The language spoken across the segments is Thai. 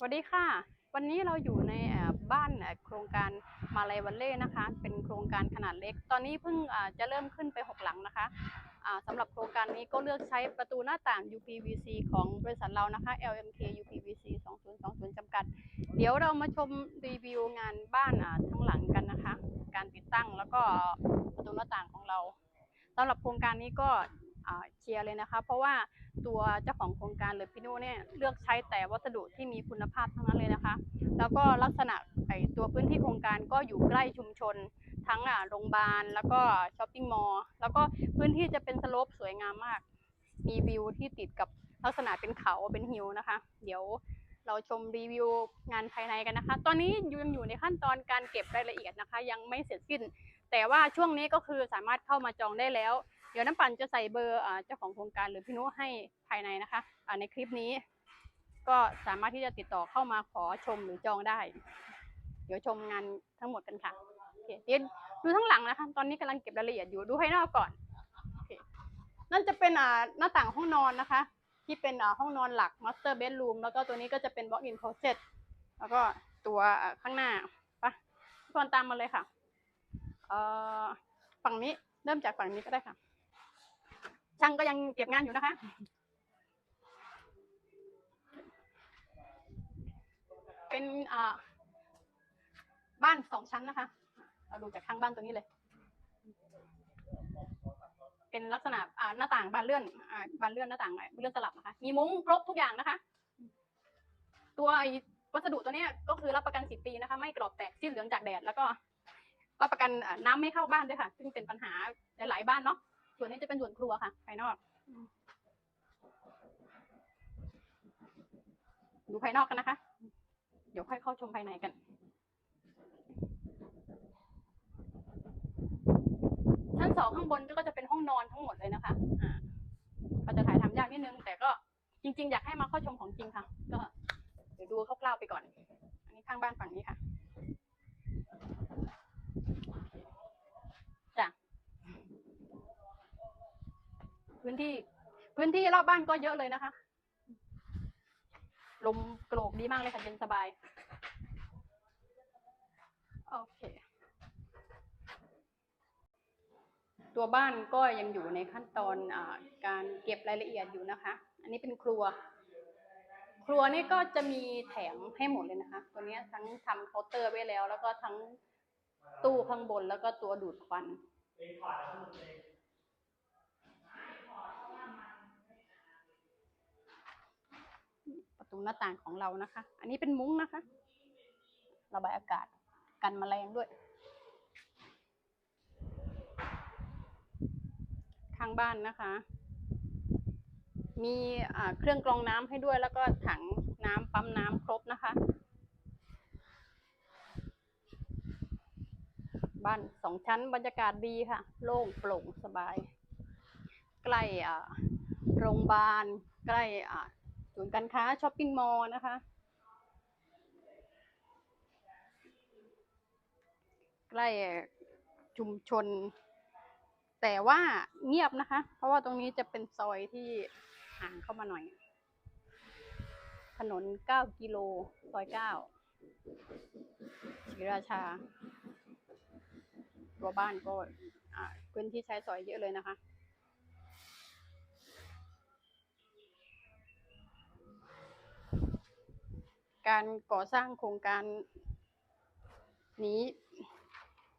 สวัสดีค่ะ วันนี้เราอยู่ในบ้านโครงการมาลายวันเล่นะคะ เป็นโครงการขนาดเล็ก ตอนนี้เพิ่งจะเริ่มขึ้นไป 6 หลังนะคะสำหรับโครงการนี้ก็เลือกใช้ประตูหน้าต่าง UPVC ของบริษัทเรานะคะ LMK UPVC 2020 จำกัด เดี๋ยวเรามาชมรีวิวงานบ้านทั้งหลังกันนะคะ การติดตั้งแล้วก็ประตูหน้าต่างของเราสำหรับโครงการนี้ก็ เชียร์เลยนะคะ เพราะว่าตัวเจ้าของโครงการเลยพี่โน่เนี่ยเลือกใช้แต่วัสดุที่มีคุณภาพทั้งนั้นเลยนะคะ แล้วก็ลักษณะไอตัวพื้นที่โครงการก็อยู่ใกล้ชุมชน ทั้งอ่าโรงพยาบาลแล้วก็ช้อปปิ้งมอลล์แล้วก็พื้นที่จะเป็นสโลปสวยงามมาก มีวิวที่ติดกับลักษณะเป็นเขาเป็นหิวนะคะ เดี๋ยวเราชมรีวิวงานภายในกันนะคะ ตอนนี้ยังอยู่ในขั้นตอนการเก็บรายละเอียดนะคะ ยังไม่เสร็จสิ้น แต่ว่าช่วงนี้ก็คือสามารถเข้ามาจองได้แล้ว เดี๋ยวน้ำปั่นจะใส่เบอร์เจ้าของโครงการหรือพี่นุให้ภายในนะคะในคลิปนี้ ก็สามารถที่จะติดต่อเข้ามาขอชมหรือจองได้ เดี๋ยวชมงานทั้งหมดกันค่ะโอเคเดี๋ยวดูทั้งหลังนะคะ ตอนนี้กำลังเก็บรายละเอียดอยู่ดูภายนอกก่อนโอเคนั่นจะเป็นหน้าต่างห้องนอนนะคะ ที่เป็นห้องนอนหลัก master bedroom แล้วก็ตัวนี้ก็จะเป็น walk in closet แล้วก็ตัวข้างหน้าไปะทุกคนตามมาเลยค่ะเออฝั่งนี้เริ่มจากฝั่งนี้ก็ได้ค่ะ ช่างก็ยังเก็บงานอยู่นะคะเป็นบ้านสองชั้นนะคะ เราดูจากข้างบ้านตัวนี้เลย เป็นลักษณะหน้าต่างบานเลื่อนอบานเลื่อนหน้าต่างเลื่อนสลับนะคะ มีมุ้งครบทุกอย่างนะคะ ตัววัสดุตัวนี้ก็คือรับประกันสิบปีนะคะ ไม่กรอบแตกสิ้นเหลืองจากแดดแล้วก็รับประกันน้ำไม่เข้าบ้านด้วยค่ะ ซึ่งเป็นปัญหาหลายๆบ้านเนาะ ส่วนนี้จะเป็นส่วนครัวค่ะภายนอก ดูภายนอกกันนะคะ เดี๋ยวค่อยเข้าชมภายในกัน ชั้นสองข้างบนก็จะเป็นห้องนอนทั้งหมดเลยนะคะ อ่าก็จะถ่ายทำยากนิดนึง แต่ก็จริง ๆ อยากให้มาเข้าชมของจริงค่ะ ก็เดี๋ยวดูคร่าวๆไปก่อน อันนี้ข้างบ้านฝั่งนี้ค่ะจ้ะ พื้นที่ พื้นที่รอบบ้านก็เยอะเลยนะคะ ลมโกรกดีมากเลยค่ะเย็นสบาย โอเค ตัวบ้านก็ยังอยู่ในขั้นตอนอการเก็บรายละเอียดอยู่นะคะ อันนี้เป็นครัว ครัวนี่ก็จะมีแถมให้หมดเลยนะคะ ตัวนี้ทั้งทำเคาน์เตอร์ไว้แล้ว แล้วก็ทั้งตู้ข้างบนแล้วก็ตัวดูดควัน ประตูหน้าต่างของเรานะคะ อันนี้เป็นมุ้งนะคะ ระบายอากาศกันแมลงด้วย ข้างบ้านนะคะ มีเครื่องกรองน้ำให้ด้วยแล้วก็ถังน้ำปั๊มน้ำครบนะคะ บ้านสองชั้นบรรยากาศดีค่ะ โล่งโปร่งสบาย ใกล้โรงพยาบาลใกล้ ศูนย์การค้าช้อปปิ้งมอลล์นะคะ ใกล้ชุมชน แต่ว่าเงียบนะคะ เพราะว่าตรงนี้จะเป็นซอยที่ห่างเข้ามาหน่อย ถนน 9 กิโล ซอย 9ศรีราชา ตัวบ้านก็พื้นที่ใช้สอยเยอะเลยนะคะ การก่อสร้างโครงการนี้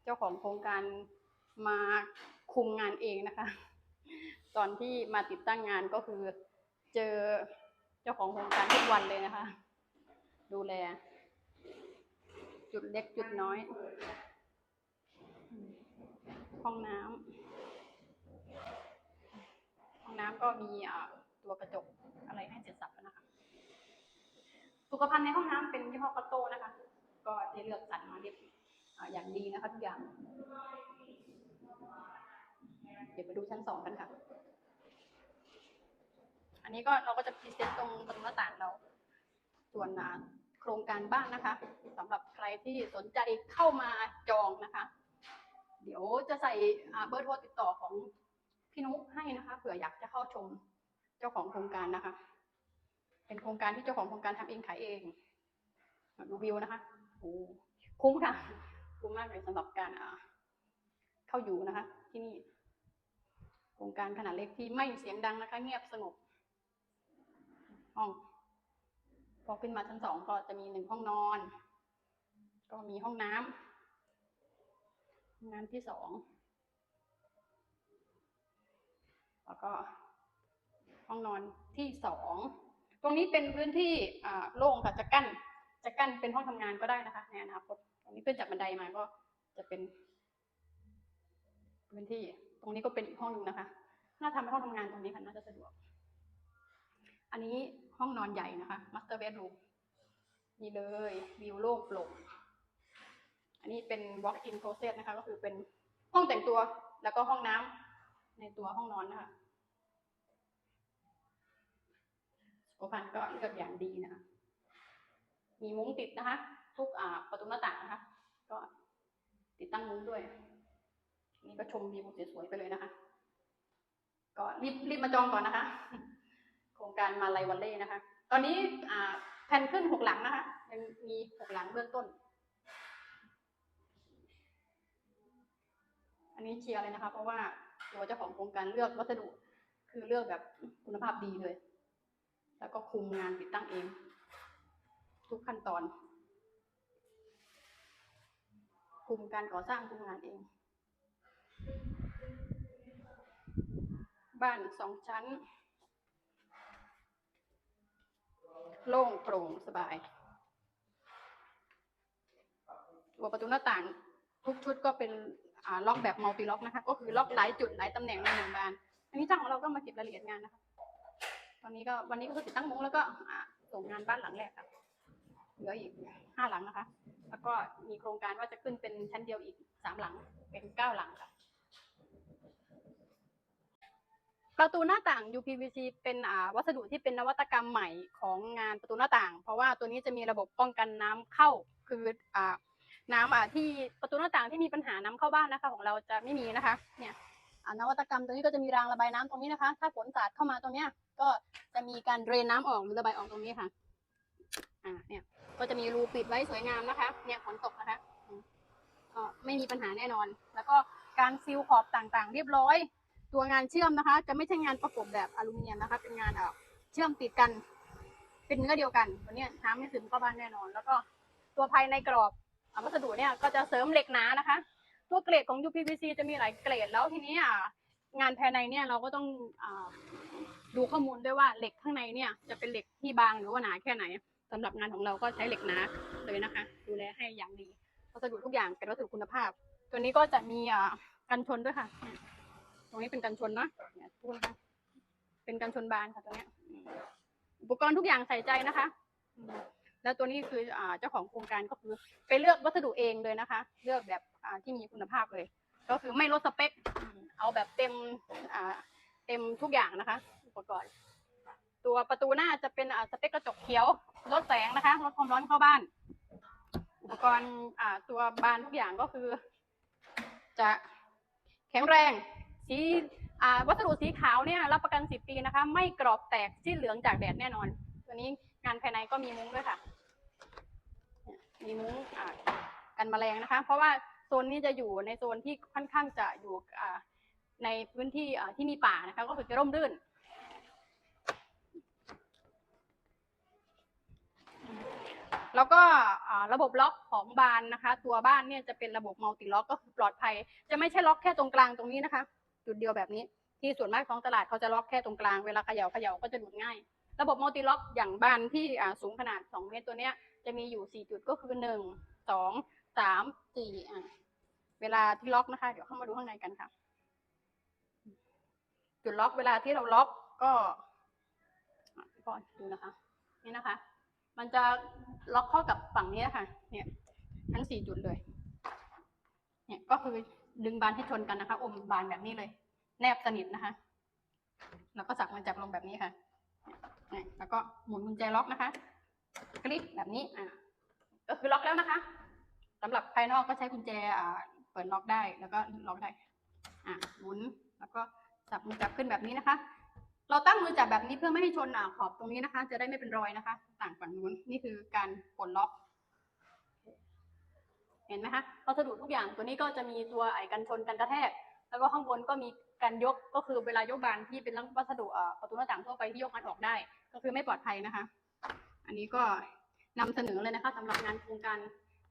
เจ้าของโครงการมาคุมงานเองนะคะ ตอนที่มาติดตั้งงานก็คือเจอเจ้าของโครงการทุกวันเลยนะคะ ดูแล จุดเล็กจุดน้อย ห้องน้ำห้องน้ำก็มีตัวกระจกอะไรให้เสร็จสับ สุขภัณฑ์ในห้องน้ำเป็นยี่ห้อกัตโต้นะคะ ก็ได้เลือกสรรมาเรียบอย่างดีนะคะทุกอย่าง เดี๋ยวไปดูชั้นสองกันค่ะ อันนี้ก็เราก็จะพรีเซนต์ตรงตรงหน้าต่างเราส่วนโครงการบ้านนะคะสำหรับใครที่สนใจเข้ามาจองนะคะ เดี๋ยวจะใส่เบอร์โทรติดต่อของพี่นุให้นะคะเผื่ออยากจะเข้าชมเจ้าของโครงการนะคะ เป็นโครงการที่เจ้าของโครงการทำเองขายเองดูวิวนะคะโอ้คุ้มค่ะ คุ้มมากเลยสำหรับการเข้าอยู่นะคะ ที่นี่ โครงการขนาดเล็กที่ไม่เสียงดังนะคะ เงียบสงบ ห้องพอขึ้นมาชั้นสองก็จะมีหนึ่งห้องนอน ก็มีห้องน้ำห้องน้ำที่สองแล้วก็ห้องนอนที่สอง ตรงนี้เป็นพื้นที่โล่งค่ะจะกั้นจะกั้นเป็นห้องทำงานก็ได้นะคะในอนาคตตรงนี้ขึ้นจากบันไดมาก็จะเป็น พื้นที่ตรงนี้ก็เป็นอีกห้องหนึ่งนะคะน่าทำเป็นห้องทำงานตรงนี้ค่ะน่าจะสะดวก อันนี้ห้องนอนใหญ่นะคะ master bedroom นี่เลยวิวโล่งโปร่งอันนี้เป็น walk in closet นะคะ ก็คือเป็นห้องแต่งตัวแล้วก็ห้องน้ำในตัวห้องนอนนะคะ สุขภัณฑ์ก็เลือกอย่างดีนะคะมีมุ้งติดนะคะ ทุกประตูหน้าต่างนะคะ ก็ติดตั้งมุ้งด้วย นี่ก็ชมวิวสวยๆไปเลยนะคะ ก็รีบรีบมาจองก่อนนะคะ โครงการมาลายวันเล่นะคะ ตอนนี้แผ่นขึ้นหกหลังนะคะยังมีหกหลังเบื้องต้น อันนี้เชียร์เลยนะคะ เพราะว่าตัวเจ้าของโครงการเลือกวัสดุคือเลือกแบบคุณภาพดีเลย แล้วก็คุมงานติดตั้งเอง ทุกขั้นตอน คุมการก่อสร้างคุมงานเอง บ้านสองชั้น โล่งโปร่งสบายตัวประตูหน้าต่างทุกชุดก็เป็นล็อกแบบมัลติล็อกนะคะ ก็คือล็อกหลายจุดหลายตำแหน่งในหนึ่งบาน อันนี้ช่างของเราก็มาเก็บรายละเอียดงานนะคะ ตอนนี้ก็วันนี้ก็คือติดตั้งมุ้งแล้วก็ส่งงานบ้านหลังแรกค่ะเหลืออีกห้าหลังนะคะ แล้วก็มีโครงการว่าจะขึ้นเป็นชั้นเดียวอีกสามหลัง เป็นเก้าหลังค่ะประตูหน้าต่าง UPVC เป็นวัสดุที่เป็นนวัตกรรมใหม่ของงานประตูหน้าต่าง เพราะว่าตัวนี้จะมีระบบป้องกันน้ำเข้า คืออน้ำที่ประตูหน้าต่างที่มีปัญหาน้ำเข้าบ้านนะคะ ของเราจะไม่มีนะคะ เนี่ย นวัตกรรมตัวนี้ก็จะมีรางระบายน้ำตรงนี้นะคะ ถ้าฝนสาดเข้ามาตรงเนี้ยก็จะมีการเรนน้ำออกหรือระบายออกตรงนี้ค่ะ อ่าเนี่ยก็จะมีรูปิดไว้สวยงามนะคะ เนี่ยฝนตกนะคะอืมก็ไม่มีปัญหาแน่นอน แล้วก็การซีลขอบต่างๆ เรียบร้อย ตัวงานเชื่อมนะคะ จะไม่ใช่งานประกบแบบอลูมิเนียมนะคะ เป็นงานเอ่อเชื่อมติดกัน เป็นเนื้อเดียวกันตัวเนี้ยน้ำไม่ซึมเข้าบ้านแน่นอน แล้วก็ตัวภายในกรอบอวัสดุเนี่ยก็จะเสริมเหล็กหนานะคะ ตัวเกรดของ UPVC จะมีหลายเกรดแล้วทีนี้อะงานภายในเนี่ยเราก็ต้องอ่าดูข้อมูลด้วยว่าเหล็กข้างในเนี่ยจะเป็นเหล็กที่บางหรือว่าหนาแค่ไหนสำหรับงานของเราก็ใช้เหล็กหนาเลยนะคะ ดูแลให้อย่างดีวัสดุทุกอย่างเป็นวัสดุคุณภาพ ตัวนี้ก็จะมีอ่ากันชนด้วยค่ะ ตรงนี้เป็นกันชนเนาะเนี่ยทุกคนคะเป็นกันชนบานค่ะตัวเนี้ยอุปกรณ์ทุกอย่างใส่ใจนะคะ แล้วตัวนี้คืออ่าเจ้าของโครงการก็คือไปเลือกวัสดุเองเลยนะคะ เลือกแบบอ่าที่มีคุณภาพเลย ก็คือไม่ลดสเปคอืมเอาแบบเต็มอ่าเต็มทุกอย่างนะคะ อุปกรณ์ ตัวประตูหน้าจะเป็นอ่าสเปคกระจกเขียวลดแสงนะคะลดความร้อนเข้าบ้าน อุปกรณ์อ่าตัวบานทุกอย่างก็คือ จะแข็งแรงสีอ่าวัสดุสีขาวเนี่ยรับประกัน 10 ปีนะคะ ไม่กรอบแตกที่เหลืองจากแดดแน่นอน ตัวนี้งานภายในก็มีมุ้งด้วยค่ะ มีมุ้งกันแมลงนะคะ เพราะว่าโซนนี้จะอยู่ในโซนที่ค่อนข้างจะอยู่ในพื้นที่ที่มีป่านะคะ ก็คือจะร่มรื่นแล้วก็ระบบล็อกของบานนะคะ ตัวบ้านเนี่ยจะเป็นระบบมัลติล็อกก็คือปลอดภัย จะไม่ใช่ล็อกแค่ตรงกลางตรงนี้นะคะ จุดเดียวแบบนี้ที่ส่วนมากท้องตลาดเขาจะล็อกแค่ตรงกลางเวลาเขย่าเขย่าก็จะดูดง่าย ระบบมัลติล็อกอย่างบานที่สูงขนาด 2 เมตรตัวเนี้ย จะมีอยู่ 4 จุดก็คือ 1 2 3 4อะเวลาที่ล็อกนะคะ เดี๋ยวเข้ามาดูข้างในกันค่ะ จุดล็อกเวลาที่เราล็อกก็อะพี่พรดูนะคะ นี่นะคะ มันจะล็อกเข้ากับฝั่งนี้นะคะเนี่ย ทั้งสี่จุดเลย เนี่ยก็คือดึงบานให้ชนกันนะคะ อมบานแบบนี้เลย แนบสนิทนะคะ แล้วก็สักมันจับลงแบบนี้ค่ะ แล้วก็หมุนกุญแจล็อกนะคะ คลิกแบบนี้อ่าก็คือล็อกแล้วนะคะสำหรับภายนอกก็ใช้กุญแจอ่าเปิดล็อกได้แล้วก็ล็อกได้อ่าหมุนแล้วก็จับมือจับขึ้นแบบนี้นะคะ เราตั้งมือจับแบบนี้เพื่อไม่ให้ชนอ่าขอบตรงนี้นะคะ จะได้ไม่เป็นรอยนะคะ ต่างฝั่งนู้นนี่คือการปลดล็อกเห็นไหมคะวัสดุทุกอย่างตัวนี้ก็จะมีตัวไอ้กันชนกันกระแทก แล้วก็ข้างบนก็มีการยกก็คือเวลายกบานที่เป็นวัสดุประตูหน้าต่างทั่วไปที่ยกมันออกได้ ก็คือไม่ปลอดภัยนะคะ อันนี้ก็นำเสนอเลยนะคะสำหรับงานโครงการ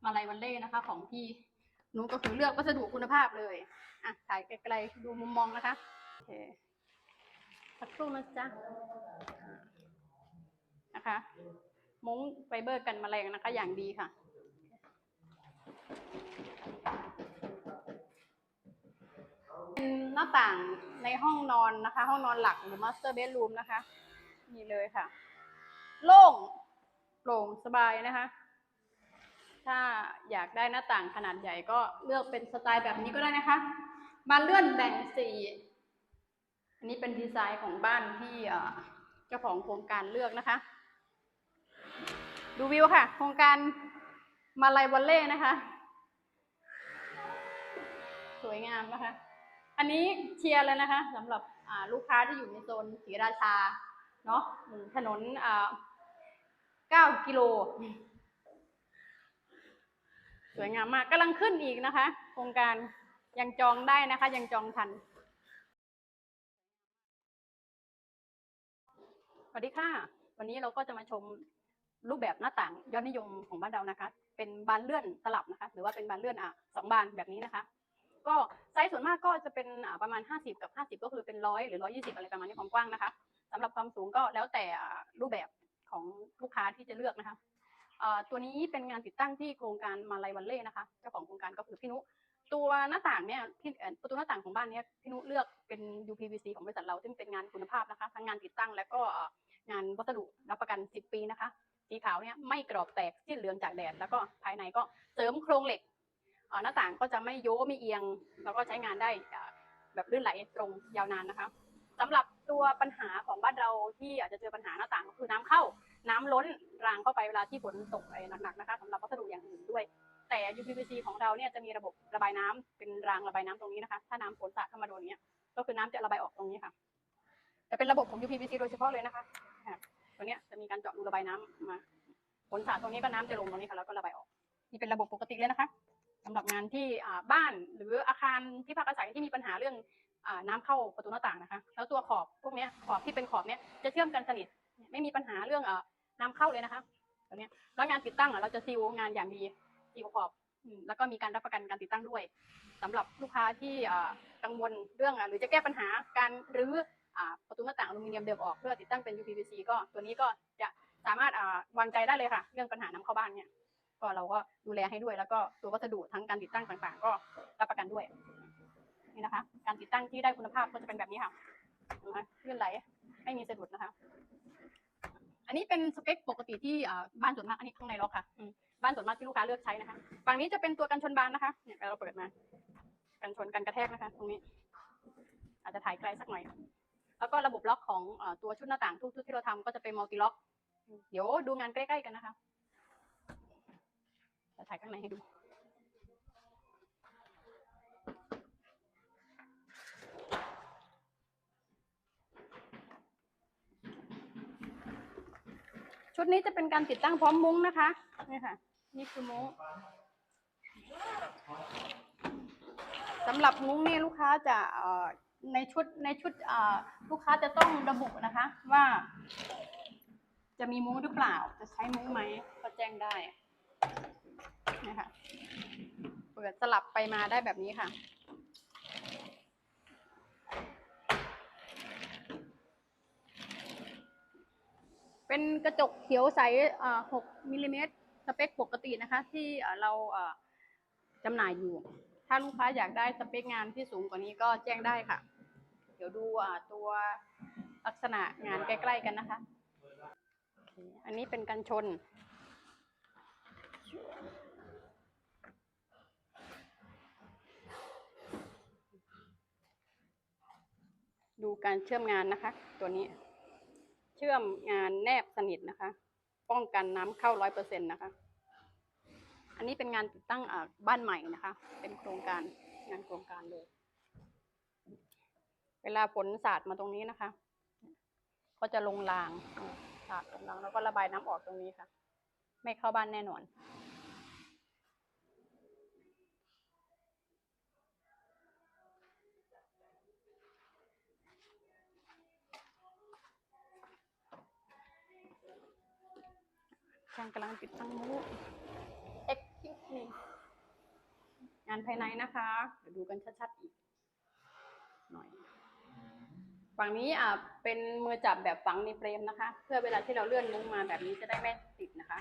มาลัยวันเล่นะคะ ของพี่นุก็คือเลือกวัสดุคุณภาพเลยอะถ่ายไกลๆดูมุมมองนะคะโอเคสักครู่นะจ๊ะนะคะ มุ้งไฟเบอร์กันแมลงนะคะ อย่างดีค่ะเป็นหน้าต่างในห้องนอนนะคะ ห้องนอนหลักหรือ master bedroom นะคะ นี่เลยค่ะ โล่ง โปร่งสบายนะคะ ถ้าอยากได้หน้าต่างขนาดใหญ่ก็เลือกเป็นสไตล์แบบนี้ก็ได้นะคะบาเลื่อนแบ่งสีอันนี้เป็นดีไซน์ของบ้านที่เจ้าของโครงการเลือกนะคะ ดูวิวค่ะ โครงการมาลายวอลเล่นะคะ สวยงามนะคะ อันนี้เชียร์เลยนะคะสำหรับลูกค้าที่อยู่ในโซนศรีราชาเนาะถนน อ่า9กิโล สวยงามมากกำลังขึ้นอีกนะคะ โครงการยังจองได้นะคะ ยังจองทัน สวัสดีค่ะ วันนี้เราก็จะมาชมรูปแบบหน้าต่างยอดนิยมของบ้านเรานะคะ เป็นบานเลื่อนสลับนะคะ หรือว่าเป็นบานเลื่อนอะสองบานแบบนี้นะคะ ก็ไซส์ส่วนมากก็จะเป็นอ่าประมาณ 50 กับ 50 ก็คือเป็นร้อยหรือ 120 อะไรประมาณนี้ความกว้างนะคะสำหรับความสูงก็แล้วแต่อ่ารูปแบบ ของลูกค้าที่จะเลือกนะคะตัวนี้เป็นงานติดตั้งที่โครงการมาลายวันเล่นะคะเจ้าของโครงการก็คือพี่นุ ตัวหน้าต่างเนี่ยที่ประตูหน้าต่างของบ้านเนี้ยพี่นุเลือกเป็น UPVC ของบริษัทเราซึ่งเป็นงานคุณภาพนะคะทั้งงานติดตั้งและก็งานวัสดุรับประกัน 10 ปีนะคะสีขาวเนี่ยไม่กรอบแตกสิ้นเหลืองจากแดดแล้วก็ภายในก็เสริมโครงเหล็กหน้าต่างก็จะไม่โยไม่เอียง แล้วก็ใช้งานได้แบบลื่นไหลตรงยาวนานนะคะสำหรับตัวปัญหาของ เราที่อาจจะเจอปัญหาหน้าต่างก็คือน้ำเข้า น้ำล้นรางเข้าไปเวลาที่ฝนตกไรหนักๆนะคะสำหรับวัสดุอย่างอื่นด้วย แต่ UPVC ของเราเนี่ยจะมีระบบระบายน้ำเป็นรางระบายน้ำตรงนี้นะคะ ถ้าน้ำฝนสาดเข้ามาโดนเนี้ยก็คือน้ำจะระบายออกตรงนี้ค่ะแต่เป็นระบบของ UPVC โดยเฉพาะเลยนะคะตัวเนี้ยจะมีการเจาะรูระบายน้ำมาฝนสาดตรงนี้ก็น้ำจะลงตรงนี้ค่ะแล้วก็ระบายออกนี่เป็นระบบปกติเลยนะคะสำหรับงานที่บ้านหรืออาคารที่พักอาศัยที่มีปัญหาเรื่อง น้ำเข้าประตูหน้าต่างนะคะ แล้วตัวขอบพวกนี้ขอบที่เป็นขอบเนี้ยจะเชื่อมกันสนิทไม่มีปัญหาเรื่องอน้ำเข้าเลยนะคะตัวนี้แล้วงานติดตั้งเราจะซีลงานอย่างดีซีลขอบแล้วก็มีการรับประกันการติดตั้งด้วยสำหรับลูกค้าที่กังวลเรื่องหรือจะแก้ปัญหาการรื้อประตูหน้าต่างอลูมิเนียมเดิมออกเพื่อติดตั้งเป็น UPVC ก็ตัวนี้ก็จะสามารถวางใจได้เลยค่ะ เรื่องปัญหาน้ำเข้าบ้านเนี่ยก็เราก็ดูแลให้ด้วยแล้วก็ตัววัสดุทั้งการติดตั้งต่าง ๆ ก็รับประกันด้วย นี่นะคะ การติดตั้งที่ได้คุณภาพก็จะเป็นแบบนี้ค่ะนะคะลื่นไหลไม่มีสะดุดนะคะ อันนี้เป็นสเปคปกติที่บ้านส่วนมากอันนี้ข้างในล็อกค่ะบ้านส่วนมากที่ลูกค้าเลือกใช้นะคะ ฝั่งนี้จะเป็นตัวกันชนบานนะคะ เนี่ยเราเปิดมา กันชนกันกระแทกนะคะ ตรงนี้ อาจจะถ่ายไกลสักหน่อย แล้วก็ระบบล็อกของตัวชุดหน้าต่างทุกชุดที่เราทำก็จะเป็นมัลติล็อก เดี๋ยวดูงานใกล้ๆกันนะคะจะถ่ายข้างในให้ดู ชุดนี้จะเป็นการติดตั้งพร้อมมุ้งนะคะนี่ค่ะ นี่คือมุ้งสำหรับมุ้งนี่ลูกค้าจะในชุดในชุดลูกค้าจะต้องระบุนะคะ ว่า จะมีมุ้งหรือเปล่า จะใช้มุ้งไหมก็แจ้งได้นี่ค่ะเปิดสลับไปมาได้แบบนี้ค่ะ เป็นกระจกเขียวใส6มิลลิเมตรสเปคปกตินะคะ ที่เราจำหน่ายอยู่ ถ้าลูกค้าอยากได้สเปคงานที่สูงกว่านี้ก็แจ้งได้ค่ะ เดี๋ยวดูตัวลักษณะงานใกล้ๆกันนะคะ อันนี้เป็นกันชน ดูการเชื่อมงานนะคะ ตัวนี้ เชื่อมงานแนบสนิทนะคะ ป้องกันน้ำเข้าร้อยเปอร์เซ็นต์นะคะ อันนี้เป็นงานติดตั้งบ้านใหม่นะคะ เป็นโครงการงานโครงการเลย เวลาฝนสาดมาตรงนี้นะคะ ก็จะลงรางสาดลงรางแล้วก็ระบายน้ำออกตรงนี้ค่ะ ไม่เข้าบ้านแน่นอน กำลังติดตั้งมุ้ง Excuse me งานภายในนะคะ เดี๋ยวดูกันชัดๆอีก หน่อย ฝั่งนี้อ่าเป็นมือจับแบบฝังในเฟรมนะคะ เพื่อเวลาที่เราเลื่อนมุ้งมาแบบนี้จะได้ไม่ติดนะคะ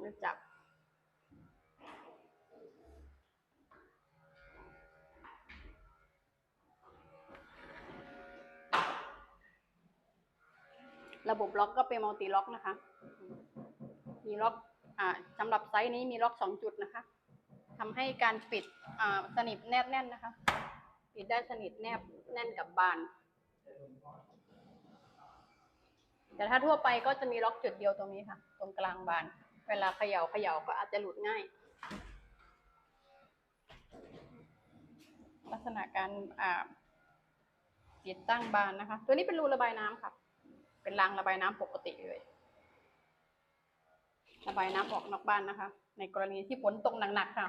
มือจับ ระบบล็อกก็เป็นมัลติล็อกนะคะ มีล็อกอ่าสำหรับไซส์นี้มีล็อกสองจุดนะคะทำให้การปิดอ่าสนิทแนบแน่นนะคะ ปิดได้สนิทแนบแน่นกับบาน แต่ถ้าทั่วไปก็จะมีล็อกจุดเดียวตรงนี้ค่ะ ตรงกลางบาน เวลาเขย่าเขย่าก็อาจจะหลุดง่าย ลักษณะการอ่าติดตั้งบานนะคะ ตัวนี้เป็นรูระบายน้ำค่ะ เป็นรางระบายน้ำปกติเลย ระบายน้ำออกนอกบ้านนะคะ ในกรณีที่ฝนตกหนักๆค่ะ